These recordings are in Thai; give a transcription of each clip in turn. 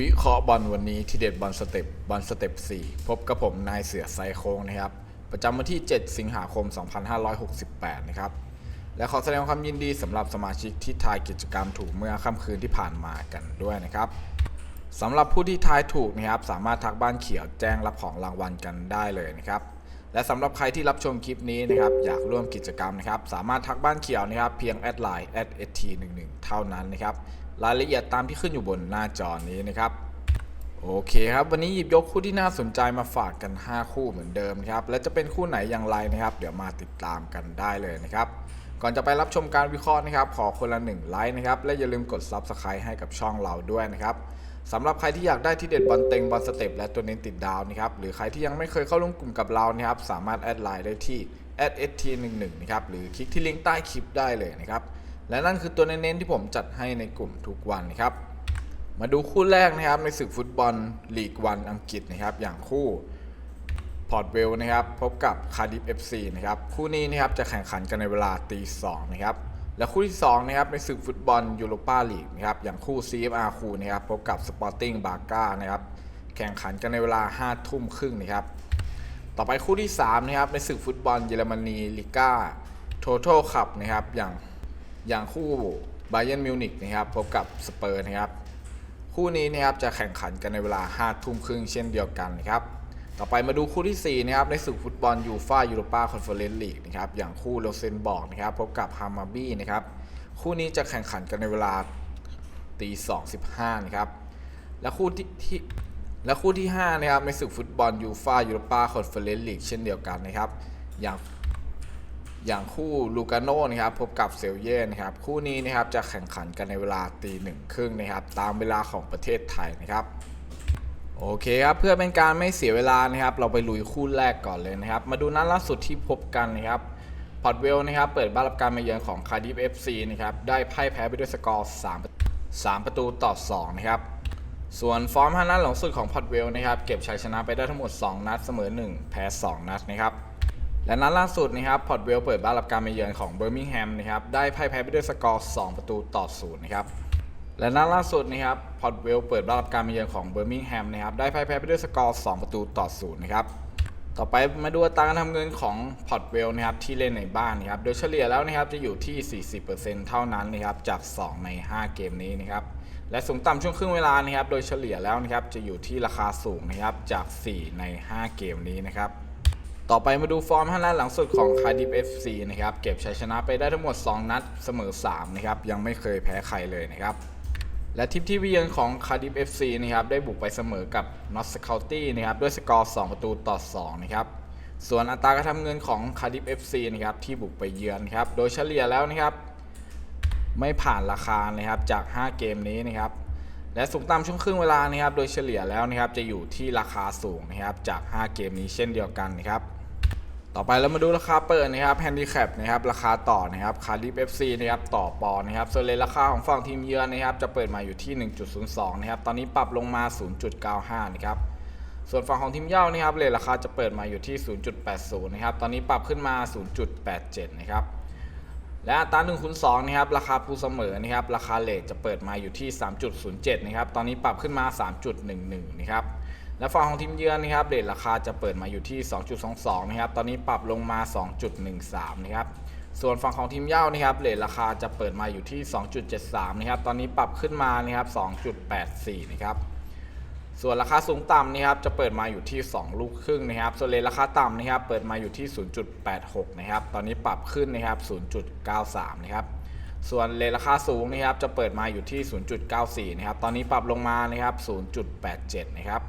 วิเคราะห์บอลวันนี้ที่เด็ดบอลสเต็ปบอลสเต็ป4พบกับผมนายเสือไซโคงนะครับ ประจำวันที่ 7 สิงหาคม 2568 นะครับ และขอแสดงความยินดีสำหรับสมาชิกที่ทายกิจกรรมถูกเมื่อค่ำคืนที่ผ่านมากันด้วยนะครับสำหรับผู้ที่ทายถูกนะครับ สามารถทักบ้านเขียวแจ้งรับของรางวัลกันได้เลยนะครับ และสำหรับใครที่รับชมคลิปนี้นะครับ อยากร่วมกิจกรรมนะครับ สามารถทักบ้านเขียวนะครับ เพียงแอดไลน์ @st11 เท่านั้นนะครับ รายละเอียดตามที่ขึ้นอยู่บนหน้าจอนี้นะครับ โอเคครับวันนี้หยิบยกคู่ที่น่าสนใจมาฝากกัน 5 คู่เหมือนเดิมครับและจะเป็นคู่ไหนอย่างไรนะครับ เดี๋ยวมาติดตามกันได้เลยนะครับ ก่อนจะไปรับชมการวิเคราะห์นะครับ ขอคนละ1ไลค์นะครับและอย่าลืมกด Subscribe ให้กับช่องเราด้วยนะครับสำหรับใครที่อยากได้ที่เด็ดบอลเต็งบอลสเต็ปและตัวเน้นติดดาวนะครับหรือใครที่ยังไม่เคยเข้าร่วมกลุ่มกับเรานะครับสามารถแอดไลน์ได้ที่ @st11 นะครับหรือคลิกที่ลิงก์ใต้คลิปได้เลยนะครับ และนั่นคือตัวเน้นๆที่ผมจัดให้ในกลุ่มทุกวันนะครับ มาดูคู่แรกนะครับในศึกฟุตบอลลีกวันอังกฤษนะครับอย่างคู่พอร์ตเวลนะครับพบกับคาร์ดิฟเอฟซีนะครับคู่นี้นะครับจะแข่งขันกันในเวลาตีสองนะครับและคู่ที่2นะครับในศึกฟุตบอลยูโรปาลีกนะครับอย่างคู่ CFR คูนะครับพบกับสปอร์ติ้งบาก้านะครับแข่งขันกันในเวลา5ทุ่มครึ่งนะครับต่อไปคู่ที่3นะครับในศึกฟุตบอลเยอรมนีลิก้าโทท l คัพนะครับอย่าง อย่างคู่ไบเ e นมิวนิกนะครับพบกับสเปอร์นะครับคู่นี้นะครับจะแข่งขันกันในเวลา5ทุ่มครึ่งเช่นเดียวกันนะครับต่อไปมาดูคู่ที่ 4 นะครับในศึกฟุตบอลยูฟ่ายูโรปาคอนเฟอเรนซ์ลีกนะครับอย่างคู่โรเซนบอร์กนะครับพบกับฮามาบี้นะครับคู่นี้จะแข่งขันกันในเวลาตี2 15นะครับและคู่ที่ที่และคู่ที่ 5 นะครับในศึกฟุตบอลยูฟ่ายูโรปาคอนเฟอเรนซ์ลีกเช่นเดียวกันนะครับอย่าง อย่างคู่ลูกาโน่นะครับพบกับเซลเย่นะครับ คู่นี้นะครับจะแข่งขันกันในเวลาตีหนึ่งครึ่งนะครับ ตามเวลาของประเทศไทยนะครับโอเคครับเพื่อเป็นการไม่เสียเวลานะครับ เราไปลุยคู่แรกก่อนเลยนะครับ มาดูนัดล่าสุดที่พบกันนะครับพอร์ตเวลนะครับ เปิดบ้านรับการมาเยือนของคาร์ดิฟเอฟซีนะครับได้พ่ายแพ้ไปด้วยสกอร์3 3ประตูต่อ2นะครับส่วนฟอร์ม5นัดหลังสุดของพอร์ตเวลนะครับ เก็บชัยชนะไปได้ทั้งหมด 2 นัดเสมอ 1 แพ้ 2 นัดนะครับ และนัดล่าสุดนะครับพอร์ตเวลเปิดบ้านรับการมาเยือนของเบอร์มิงแฮมนะครับได้พ่ายแพ้ไปด้วยสกอร์ 2 ประตูต่อ0นะครับและนัดล่าสุดนะครับพอร์ตเวลเปิดบ้านรับการมาเยือนของเบอร์มิงแฮมนะครับได้พ่ายแพ้ไปด้วยสกอร์ 2 ประตูต่อ0นะครับต่อไปมาดูอัตราการทำเงินของพอร์ตเวลนะครับที่เล่นในบ้านนะครับโดยเฉลี่ยแล้วนะครับจะอยู่ที่ 40%เท่านั้นนะครับจาก 2 ใน 5 เกมนี้นะครับและสูงต่ำช่วงครึ่งเวลานะครับโดยเฉลี่ยแล้วนะครับจะอยู่ที่ราคาสูงนะครับจาก 4 ใน 5 เกมนี้นะครับ ต่อไปมาดูฟอร์ม5นัดหลังสุดของ Cardiff FC นะครับเก็บชัยชนะไปได้ทั้งหมด 2 นัดเสมอ 3 นะครับ ยังไม่เคยแพ้ใครเลยนะครับ และทิปที่เยือนของ Cardiff FC นะครับ ได้บุกไปเสมอกับ North County นะครับ ด้วยสกอร์2ประตูต่อ 2 นะครับ ส่วนอัตราการทำเงินของ Cardiff FC นะครับ ที่บุกไปเยือนครับ โดยเฉลี่ยแล้วนะครับ ไม่ผ่านราคานะครับจาก 5 เกมนี้นะครับและสูงต่ำช่วงครึ่งเวลานะครับ โดยเฉลี่ยแล้วนะครับจะอยู่ที่ราคาสูงนะครับจาก 5 เกมนี้เช่นเดียวกันนะครับ ต่อไปเรามาดูราคาเปิดนะครับแฮนดิแคปนะครับราคาต่อนะครับคาริฟเอฟซีนะครับต่อปอนนะครับส่วนเลทราคาของฝั่งทีมเยือนนะครับจะเปิดมาอยู่ที่ 1.02 นะครับตอนนี้ปรับลงมา 0.95 นะครับส่วนฝั่งของทีมเย่านะครับเลทราคาจะเปิดมาอยู่ที่ 0.80 นะครับตอนนี้ปรับขึ้นมา 0.87 นะครับและอัตรา1คูณ2นะครับราคาผู้เสมอนะครับราคาเลทจะเปิดมาอยู่ที่ 3.07 นะครับตอนนี้ปรับขึ้นมา 3.11 นะครับ และฝั่งของทีมเยือนนะครับเลทราคาจะเปิดมาอยู่ที่ 2.22 นะครับ ตอนนี้ปรับลงมา 2.13 นะครับ ส่วนฝั่งของทีมเย่านะครับเลทราคาจะเปิดมาอยู่ที่ 2.73 นะครับ ตอนนี้ปรับขึ้นมานะครับ 2.84 นะครับส่วนราคาสูงต่ำนะครับจะเปิดมาอยู่ที่ 2 ลูกครึ่งนะครับ ส่วนเลทราคาต่ำนะครับเปิดมาอยู่ที่ 0.86 นะครับ ตอนนี้ปรับขึ้นนะครับ 0.93 นะครับ ส่วนเลทราคาสูงนะครับจะเปิดมาอยู่ที่ 0.94 นะครับ ตอนนี้ปรับลงมานะครับ 0.87 นะครับ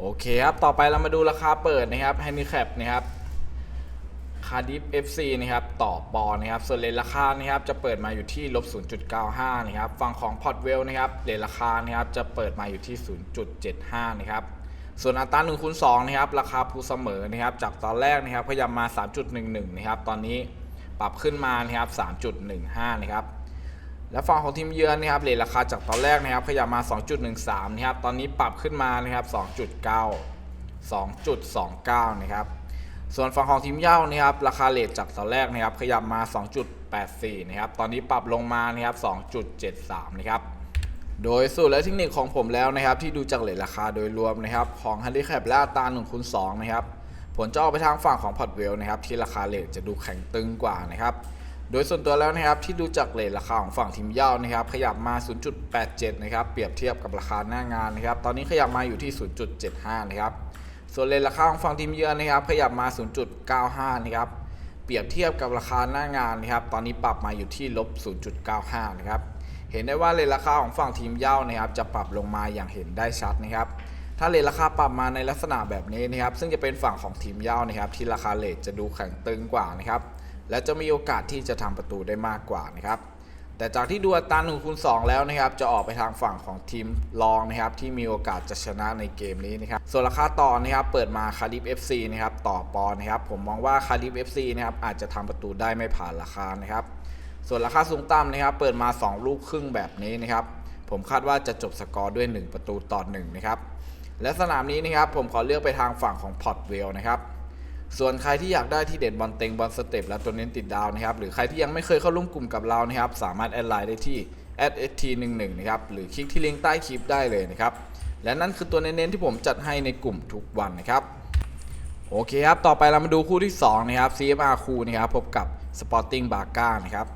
โอเคครับ ต่อไปเรามาดูราคาเปิดนะครับ Handicap นะครับคาร์ดิฟ FC นะครับ ต่อปอนนะครับ ส่วนเลทราคานะครับ จะเปิดมาอยู่ที่ลบ 0.95 นะครับ ฝั่งของพอร์ตเวลนะครับ เลทราคานะครับ จะเปิดมาอยู่ที่ 0.75 นะครับ ส่วนอัตรา1คูณ2นะครับ ราคาผู้เสมอนะครับ จากตอนแรกนะครับพยายามมา 3.11 นะครับ ตอนนี้ปรับขึ้นมานะครับ 3.15 นะครับ และฝั่งของทีมเยือนนะครับเลทราคาจากตอนแรกนะครับพยายามา 2.13นะครับตอนนี้ปรับขึ้นมานะครับ 2.9 2.29 นะครับ ส่วนฝั่งของทีมเย่านะครับราคาเลทจากตอนแรกนะครับขยับมา 2.84 นะครับตอนนี้ปรับลงมานะครับ 2.73 นะครับโดยสูตรและเทคนิคของผมแล้วนะครับ ที่ดูจากเลทราคาโดยรวมนะครับของฮันดี้แคปและอัตรา1คูณ2นะครับผลจะออกไปทางฝั่งของพอร์ตเวลนะครับที่ราคาเลทจะดูแข็งตึงกว่านะครับ โดยส่วนตัวแล้วนะครับที่ดูจากเลทราคาของฝั่งทีมเย่านะครับขยับมา 0.87 นะครับเปรียบเทียบกับราคาหน้างานนะครับตอนนี้ขยับมาอยู่ที่ 0.75 นะครับส่วนเลทราคาของฝั่งทีมเยือนนะครับขยับมา 0.95 นะครับเปรียบเทียบกับราคาหน้างานนะครับตอนนี้ปรับมาอยู่ที่ลบ 0.95 นะครับเห็นได้ว่าเลทราคาของฝั่งทีมเย้านะครับจะปรับลงมาอย่างเห็นได้ชัดนะครับถ้าเลทราคาปรับมาในลักษณะแบบนี้นะครับซึ่งจะเป็นฝั่งของทีมเย้านะครับที่ราคาเลทจะดูแข็งตึงกว่านะครับ และจะมีโอกาสที่จะทำประตูได้มากกว่านะครับ แต่จากที่ดูอัตรา1คูณ2แล้วนะครับ จะออกไปทางฝั่งของทีมรองนะครับ ที่มีโอกาสจะชนะในเกมนี้นะครับ ส่วนราคาต่อนะครับ เปิดมาคาริฟ FC นะครับต่อปอนนะครับ ผมมองว่าคาริฟ FC นะครับอาจจะทำประตูได้ไม่ผ่านราคานะครับ ส่วนราคาสูงต่ำนะครับ เปิดมา 2 ลูกครึ่งแบบนี้นะครับ ผมคาดว่าจะจบสกอร์ด้วย 1 ประตูต่อ1นะครับและสนามนี้นะครับผมขอเลือกไปทางฝั่งของพอร์ตเวลนะครับ ส่วนใครที่อยากได้ที่เด็ดบอลเต็งบอลสเต็ปและตัวเน้นติดดาวนะครับ หรือใครที่ยังไม่เคยเข้าร่วมกลุ่มกับเรานะครับ สามารถแอดไลน์ได้ที่ @st11 นะครับ หรือคลิกที่ลิงก์ใต้คลิปได้เลยนะครับ และนั่นคือตัวเน้นๆที่ผมจัดให้ในกลุ่มทุกวันนะครับ โอเคครับ ต่อไปเรามาดูคู่ที่ 2 นะครับ CFR คู่นะครับ พบกับ Sporting b a g a นะครับ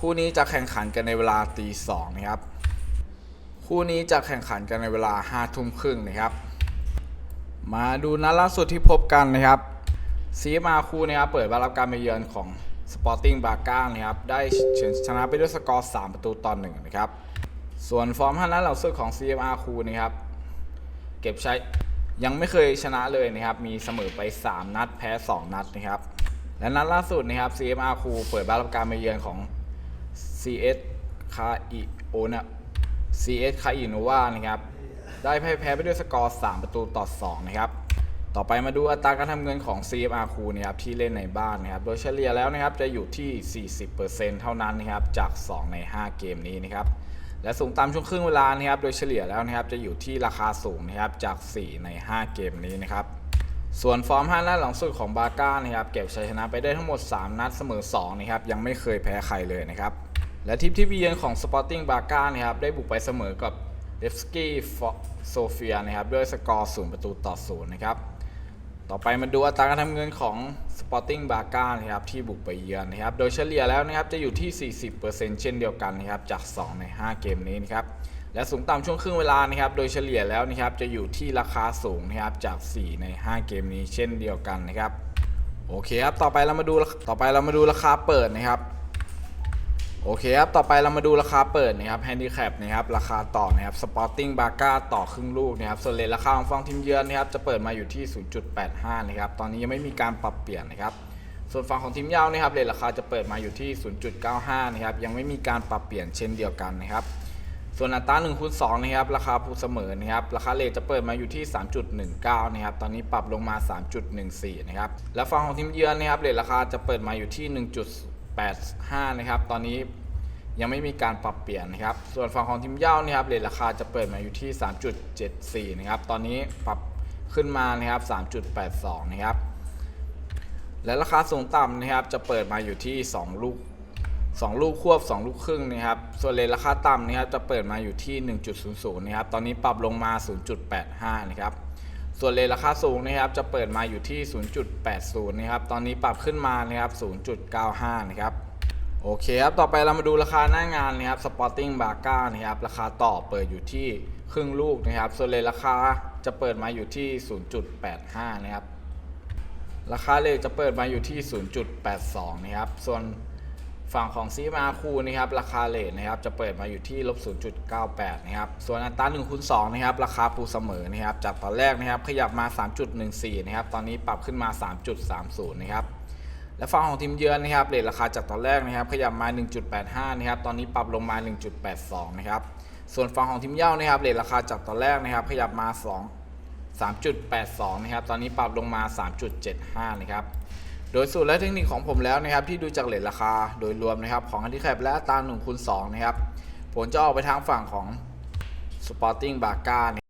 คู่นี้จะแข่งขันกันในเวลาตีสองนะครับ คู่นี้จะแข่งขันกันในเวลา5้าทุ่มครึ่งนะครับ มาดูนัดล่าสุดที่พบกันนะครับ CFR คู่นะครับเปิดบ้านรับการมาเยือนของ Sporting b a g a นะครับได้ชนะไปด้วยสกอร์3ประตูต่อหนึ่งนะครับส่วนฟอร์ม5นัดหลังสุดของ CFR คูนะครับเก็บใช้ยังไม่เคยชนะเลยนะครับมีเสมอไป 3 นัดแพ้ 2 นัดนะครับและนัดล่าสุดนะครับ CFR คูเปิดบ้านรับการมาเยือนของ CS คาอิโอนะ CS คาอิโนวานะครับ ได้แพ้แพ้ไปด้วยสกอร์ 3 ประตูต่อ 2 นะครับ ต่อไปมาดูอัตราการทำเงินของ CFR คูนะครับที่เล่นในบ้านนะครับโดยเฉลี่ยแล้วนะครับจะอยู่ที่ 40%เท่านั้นนะครับจาก 2 ใน 5 เกมนี้นะครับและสูงตามช่วงครึ่งเวลานะครับโดยเฉลี่ยแล้วนะครับจะอยู่ที่ราคาสูงนะครับจาก 4 ใน 5 เกมนี้นะครับส่วนฟอร์ม5นัดหลังสุดของบาก้านะครับเก็บชัยชนะไปได้ทั้งหมด 3 นัดเสมอ2นะครับยังไม่เคยแพ้ใครเลยนะครับและทีมที่เยือนของ Sporting b a g a นะครับได้บุกไปเสมอกับ เลฟสกี้โซเฟียนะครับด้วยสกอร์ 0 ประตูต่อ 0 นะครับ ต่อไปมาดูอัตราการทำเงินของ Sporting b a g a นะครับที่บุกไปเยือนนะครับ โดยเฉลี่ยแล้วนะครับจะอยู่ที่ 40%เช่นเดียวกันนะครับจาก 2 ใน 5 เกมนี้นะครับและสูงต่ำช่วงครึ่งเวลานะครับ โดยเฉลี่ยแล้วนะครับจะอยู่ที่ราคาสูงนะครับจาก 4 ใน 5 เกมนี้เช่นเดียวกันนะครับ โอเคครับ ต่อไปเรามาดู ต่อไปเรามาดูราคาเปิดนะครับ โอเคครับ ต่อไปเรามาดูราคาเปิดนะครับ Handicap นะครับ ราคาต่อนะครับ Sporting b a g a ต่อครึ่งลูกนะครับ ส่วนเลทราคาของฝั่งทีมเยือนนะครับ จะเปิดมาอยู่ที่ 0.85 นะครับ ตอนนี้ยังไม่มีการปรับเปลี่ยนนะครับ ส่วนฝั่งของทีมเย้านะครับเลทราคาจะเปิดมาอยู่ที่ 0.95 นะครับ ยังไม่มีการปรับเปลี่ยนเช่นเดียวกันนะครับ ส่วนอัตรา1คูณ2นะครับ ราคาผู้เสมอนะครับ ราคาเลทจะเปิดมาอยู่ที่ 3.19 นะครับ ตอนนี้ปรับลงมา 3.14 นะครับ และฝั่งของทีมเยือนนะครับเลทราคาจะเปิดมาอยู่ที่ 1. 8.5 นะครับ ตอนนี้ยังไม่มีการปรับเปลี่ยนนะครับ ส่วนฝั่งของทีมเย้านะครับเลทราคาจะเปิดมาอยู่ที่ 3.74 นะครับ ตอนนี้ปรับขึ้นมานะครับ 3.82 นะครับ และราคาสูงต่ำนะครับ จะเปิดมาอยู่ที่ 2 ลูก 2 ลูกควบ 2 ลูกครึ่งนะครับ ส่วนเลทราคาต่ำนะครับ จะเปิดมาอยู่ที่ 1.00 นะครับ ตอนนี้ปรับลงมา 0.85 นะครับ ส่วนเลทราคาสูงนะครับจะเปิดมาอยู่ที่ 0.80 นะครับตอนนี้ปรับขึ้นมานะครับ 0.95 นะครับโอเคครับต่อไปเรามาดูราคาหน้างานนะครับ Sporting b a g a นะครับราคาต่อเปิดอยู่ที่ครึ่งลูกนะครับ ส่วนเลทราคาจะเปิดมาอยู่ที่ 0.85 นะครับราคาเลทจะเปิดมาอยู่ที่ 0.82 นะครับ ส่วน ฝั่งของซีมาคูนะครับราคาเลทนะครับจะเปิดมาอยู่ที่ลบ0.98นะครับส่วนอัตรา1คูณ2นะครับราคาปูเสมอนะครับจากตอนแรกนะครับขยับมา 3.14นะครับตอนนี้ปรับขึ้นมา 3.30นะครับและฝั่งของทีมเยือนนะครับเลทราคาจากตอนแรกนะครับขยับมา 1.85นะครับตอนนี้ปรับลงมา 1.82นะครับส่วนฝั่งของทีมเย้านะครับเลทราคาจากตอนแรกนะครับขยับมา 2 3.82นะครับตอนนี้ปรับลงมา 3.75นะครับ โดยสูตรและเทคนิคของผมแล้วนะครับที่ดูจากเลทราคาโดยรวมนะครับของอันที่แคปและตาหนึ่งคูณ2นะครับผลจะออกไปทางฝั่งของ Sporting b a g a